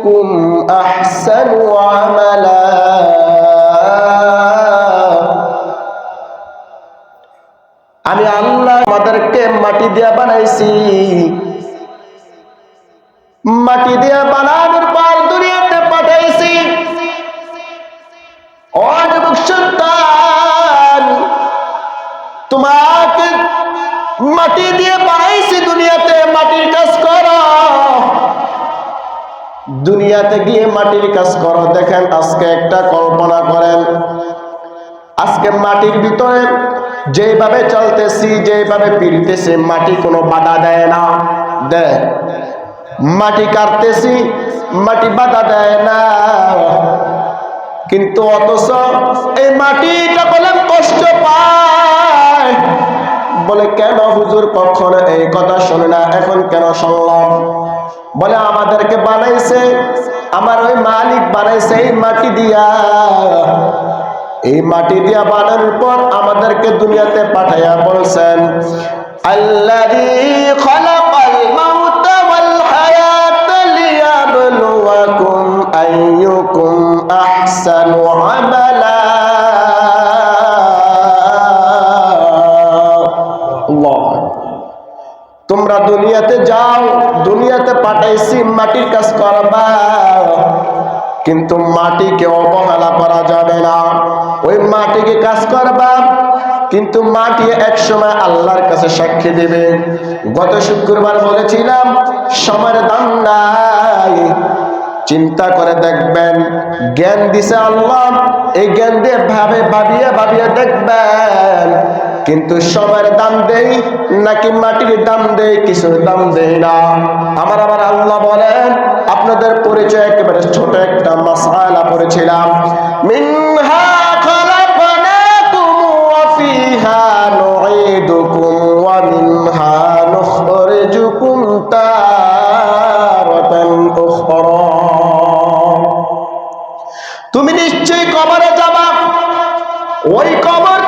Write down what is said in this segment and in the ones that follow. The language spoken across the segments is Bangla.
أيكم أحسن عملا আমি আল্লাহ আমাদেরকে মাটি দিয়া বানাইছি মাটি দিয়া বানানোর পর দুনিয়াতে পাঠাইছি অনেক সন্তান তোমাকে মাটি দিয়ে দুনিয়াতে গিয়ে মাটির কাজ করো। দেখেন, আজকে একটা কল্পনা করেন। আজকে মাটির ভিতরে যেভাবে চলতেছি যেভাবে পিড়তেছি মাটি কোনো বাধা দেয় না। দেয় মাটি কাটতেছি, মাটি বাধা দেয় না। কিন্তু অথচ এই মাটিটা বলে কষ্ট পায়। বলে, কেন হুজুর কখনো এই কথা শোনে না? এখন কেন শুনলাম? বলে, আমাদেরকে বানাইছে, আমার ওই মালিক বানাইছে এই মাটি দিয়া। এই মাটি দিয়া বানানোর পর আমাদেরকে দুনিয়াতে পাঠাইয়া বলছেন আল্লাযী তোমরা দুনিয়াতে যাও, দুনিয়াতে পাঠাইছি, মাটির কাজ করবা। কিন্তু মাটিকে অবহেলা করা যাবে না। ওই মাটিকে কাজ করবা, কিন্তু মাটি এক সময় আল্লাহর কাছে সাক্ষী দেবে। গত শুক্রবার বলেছিলাম, সময়ের দাম নাই। চিন্তা করে দেখবেন, জ্ঞান দিছে আল্লাহ, এই জ্ঞান দিয়ে ভাবে, ভাবিয়ে ভাবিয়ে দেখবেন। কিন্তু সময়ের দাম দেই নাকি মাটির দাম দেই কিছুর দাম দেই না। আমার আবার আল্লাহ বলেন, আপনাদের পরিচয় একেবারে ছোট একটা মাসালা পড়েছিলাম। তুমি নিশ্চয়ই কবরে যাবা। ওই কবর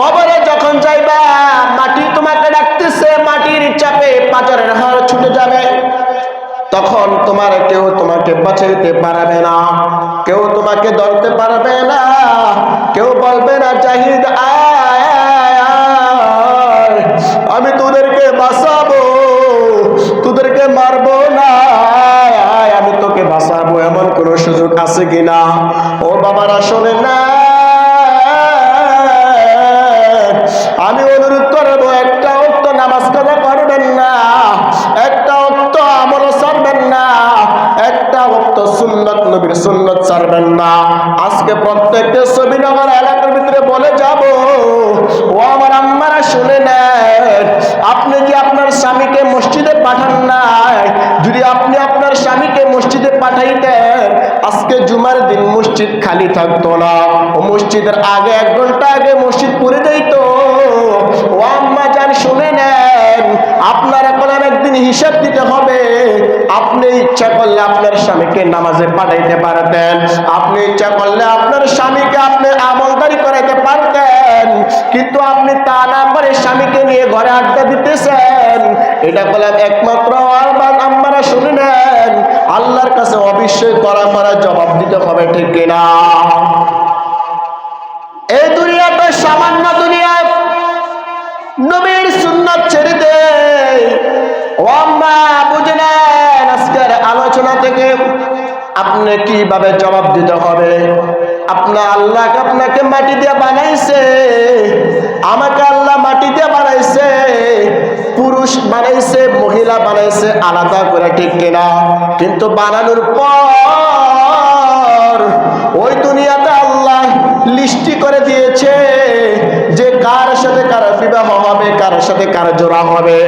কবরে যখন যাইবা, মাটি তোমাকে ডাকতেছে, মাটির চাপে পাচরের হার ছুটে যাবে। তখন তোমার কেউ তোমাকে বাঁচাইতে পারবে না। কেউ তোমাকে ধরতে পারবে না। কেউ বলবে না, জাহিদ। আমি তোদেরকে বাঁচাবো, তোদেরকে মারবো না। আমি তোকে বাঁচাবো, এমন কোন সুযোগ আছে কিনা? ও বাবারা শোনে না। আমি অনুরোধ করব, একটা অক্ত নামাজ কাজা করবেন না, একটা অক্ত আমল ছাড়বেন না, একটা অক্ত সুন্নত, নবীর সুন্নত ছাড়বেন না। আজকে প্রত্যেকটা ছবিনগর এলাকার ভিতরে বলে যাব, ও আমার আম্মারা শুনে নেন, আপনি যে আপনার স্বামীকে মসজিদে পাঠান নাই? যদি আপনি আপনার স্বামীকে মসজিদে পাঠাইতেন আজকে জুমার দিন মসজিদ খালি থাকতো না। ও মসজিদের আগে এক ঘণ্টা আগে মসজিদ পড়ে যাইত। ও আম্মা যান শুনে নেন, আপনার এখন একদিন হিসাব দিতে হবে। আপনি ইচ্ছা করলে আপনার স্বামীকে নামাজে পাঠাইতে পারতেন। আপনি ইচ্ছা করলে আপনার স্বামীকে আপনি আমলদারি করাইতে পারতেন। কিন্তু আপনি তা না করে স্বামীকে নিয়ে ঘরে আড্ডা দিতেছেন। এটা বললাম একমাত্র আমরা শুনে নেন। আল্লাহর কাছে অবশ্যই করা করা জবাব দিতে হবে, ঠিক কিনা? এই দুনিয়াতে সামান্য দুনিয়ায় নবীর সুন্নাত ছেড়ে দে। আলোচনা থেকে আপনি কীভাবে জবাব দিতে হবে? আপনার আল্লাহ আপনাকে মাটি দিয়ে বানাইছে। আমাকে আল্লাহ মাটি দিয়ে বানাইছে। পুরুষ বানাইছে, মহিলা বানাইছে, আলাদা করে ঠিক কিনা? কিন্তু বানানোর পর ওই দুনিয়াতে আল্লাহ লিস্টি করে দিয়েছে যে কার সাথে কার বিবাহ হবে, কার সাথে কার জোড়া হবে।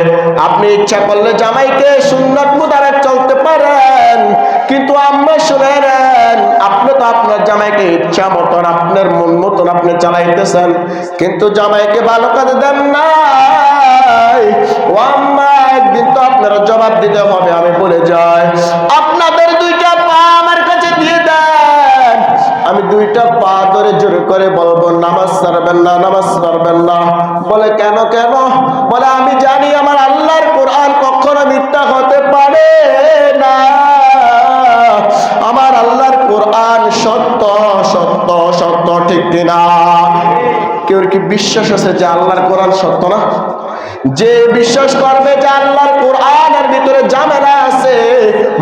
আপনি ইচ্ছা করলে জামাইকে সুন্নত মুদারাক চলতে পারেন, কিন্তু আম্মা শুনে আপনি তো আপনার জামাইকে ইচ্ছা মতন, আপনার মন মতন আপনি চালাইতেছেন, কিন্তু জামাইকে ভালো কাজে দেন না। একদিন তো আপনারা জবাব দিতে হবে, আমি বলে যাই। আপনাদের দুইটা পা আমার কাছে দিয়ে দেন। আমি দুইটা পা ধরে জোর করে বলব, নামাজ ছাড়বেন না, নামাজ ছাড়বেন না। বলে, কেন কেন? বলে, আমি জানি আমার আল্লাহর কোরআন কখনো মিথ্যা হতে পারে না। আমার আল্লাহর কোরআন সত্য সত্য সত্য, ঠিক কিনা? কেউ কি বিশ্বাস আছে যে আল্লাহর কোরআন সত্য না? যে বিশ্বাস করবে যে আল্লাহর কোরআনের ভিতরে জামেলা আছে,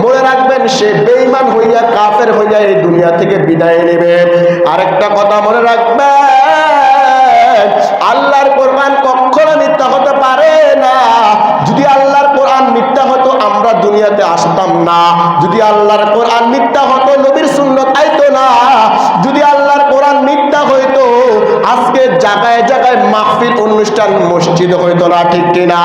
মনে রাখবেন সে বেঈমান হইয়া কাফের হইয়া এই দুনিয়া থেকে বিদায় নেবে। আরেকটা কথা মনে রাখবেন, আল্লাহর কোরআন কখনো মিথ্যা হতে পারে না। যদি আল্লাহর কোরআন মিথ্যা হতো, আমরা দুনিয়াতে আসতাম না। যদি আল্লাহর কোরআন মিথ্যা হতো, নবীর সুন্নত জায়গায় জায়গায় মাহফিল অনুষ্ঠান মসজিদ হয়ে তোলা ঠিক কিনা?